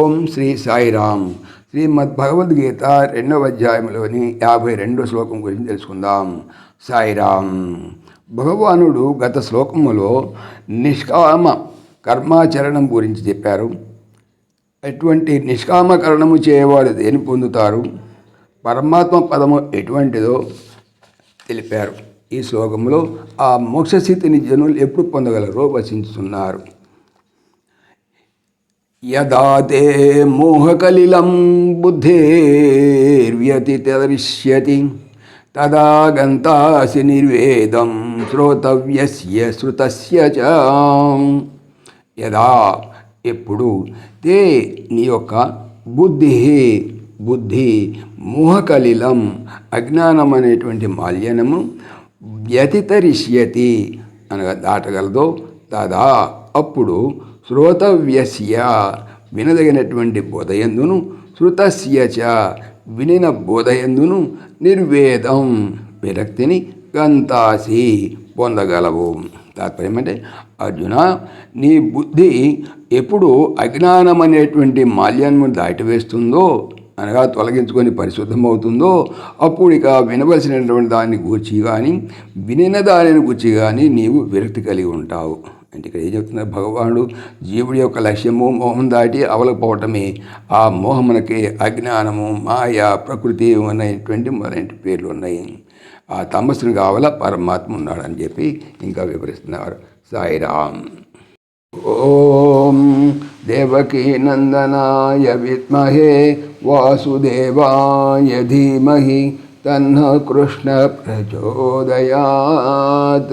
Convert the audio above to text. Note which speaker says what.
Speaker 1: ఓం శ్రీ సాయిరామ్. శ్రీమద్ భగవద్గీత రెండవ అధ్యాయంలోని యాభై రెండో శ్లోకం గురించి తెలుసుకుందాం. సాయిరామ్. భగవానుడు గత శ్లోకములో నిష్కామ కర్మాచరణం గురించి చెప్పారు. ఎటువంటి నిష్కామకరణము చేయవాడు దేని పొందుతారు? పరమాత్మ పదము ఎటువంటిదో తెలిపారు. ఈ శ్లోకంలో ఆ మోక్షస్థితిని జనులు ఎప్పుడు పొందగలరో వచించుతున్నారు. యదా తే మోహకలిలం బుద్ధేర్వ్యతితరిష్యతి తదా గంతాసి నిర్వేదం శ్రోతవ్యస్య శృతస్య చ. యదా ఎప్పుడు తే నీ యొక్క బుద్ధి బుద్ధి మోహకలిలం అజ్ఞానం అనేటువంటి మాల్యనము వ్యతితరిష్యతి అనగా దాటగలదో తదా అప్పుడు శ్రోతవ్యస్య వినదగినటువంటి బోధయందును శృతస్య చ వినిన బోధయందును నిర్వేదం విరక్తిని గంతాసి పొందగలవు. తాత్పర్యం అంటే అర్జున నీ బుద్ధి ఎప్పుడు అజ్ఞానం అనేటువంటి మాల్యాన్ని దాటివేస్తుందో అనగా తొలగించుకొని పరిశుద్ధమవుతుందో అప్పుడు ఇక వినవలసినటువంటి దాన్ని గూర్చి కానీ వినిన దానిని గూర్చి కానీ నీవు విరక్తి కలిగి ఉంటావు. అంటే ఇక్కడ ఏం చెప్తున్నారు భగవానుడు జీవుడి యొక్క లక్ష్యము మోహం దాటి అవలకపోవటమే. ఆ మోహమునకి అజ్ఞానము మాయ ప్రకృతి అనేటువంటి మొదలైన పేర్లు ఉన్నాయి. ఆ తమస్సును కావాల పరమాత్మ ఉన్నాడని చెప్పి ఇంకా వివరిస్తున్నారు. సాయిరామ్. ఓం దేవకీ నందనాయ విద్మహే వాసుదేవాయ ధీమహి తన్న కృష్ణ ప్రచోదయాత్.